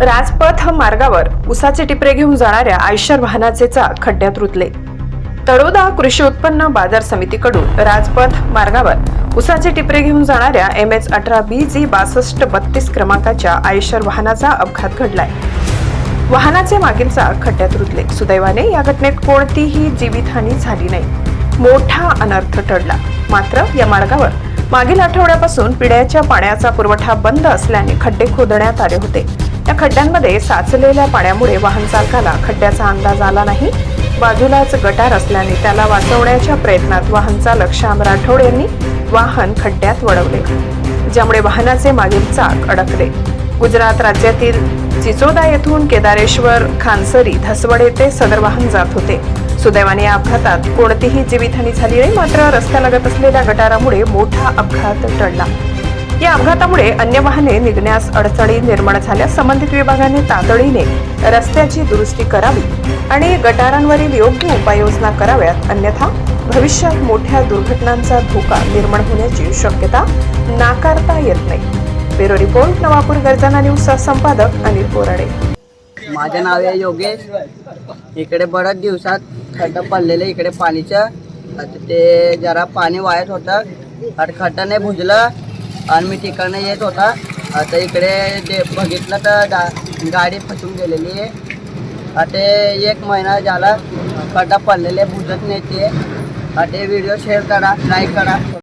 राजपथ मार्गावर उसाचे टिपरे घेऊन जाणाऱ्या आयशर वाहनाचे चाक खड्ड्यात रुतले. तळोदा कृषी उत्पन्न बाजार समितीकडून राजपथ मार्गावर उसाचे टिपरे घेऊन जाणाऱ्या एम एच अठरा बी जी बासष्ट बत्तीस क्रमांकाच्या आयशर वाहनाचा अपघात घडलाय. वाहनाचे मागील चाक खड्ड्यात रुतले. सुदैवाने या घटनेत कोणतीही जीवितहानी झाली नाही. मोठा अनर्थ टळला. मात्र या मार्गावर मागील आठवड्यापासून पिण्याच्या पाण्याचा पुरवठा बंद असल्याने खड्डे खोदण्यात आले होते. या खड्ड्यांमध्ये साचलेल्या पाण्यामुळे वाहन चालकाला खड्ड्याचा अंदाज आला नाही. बाजूलाच गटार असल्याने त्याला वाचवण्याच्या प्रयत्नात वाहन चालक श्याम राठोड यांनी वाहन खड्ड्यात वळवले ज्यामुळे वाहनाचे मागील चाक अडकले. गुजरात राज्यातील चिचोदा येथून केदारेश्वर खानसरी धसवडे ते सदर वाहन जात होते. सुदैवाने या अपघातात कोणतीही जीवितहानी झाली नाही मात्र रस्त्यालगत असलेल्या गटारामुळे मोठा अपघात टळला. या अपघातामुळे अन्य वाहने निघण्यास अडचणी निर्माण झाल्यास संबंधित विभागाने तातडीने रस्त्याची दुरुस्ती करावी आणि गटारांवरील योग्य उपाययोजना कराव्यात. अन्यथा भविष्यात मोठ्या दुर्घटनांचा धोका निर्माण होण्याची शक्यता नाकारता येत नाही. ब्युरो रिपोर्ट नवापूर गर्जना न्यूजचा संपादक अनिल बोराडे माझे नाव आहे योगेश. इकडे बऱ्याच दिवसात खड्डा पडलेलं इकडे पाणीचं ते जरा पाणी वाहत होतं. आता खड्डा नाही भुजलं. आणि मी तिकडनं येत होता. आता इकडे ते बघितलं तर गा- गाडी फसून गेलेली आहे. आता एक महिना झाला खड्डा पडलेले भुजत नाही ते. आता व्हिडिओ शेअर करा लाईक करा.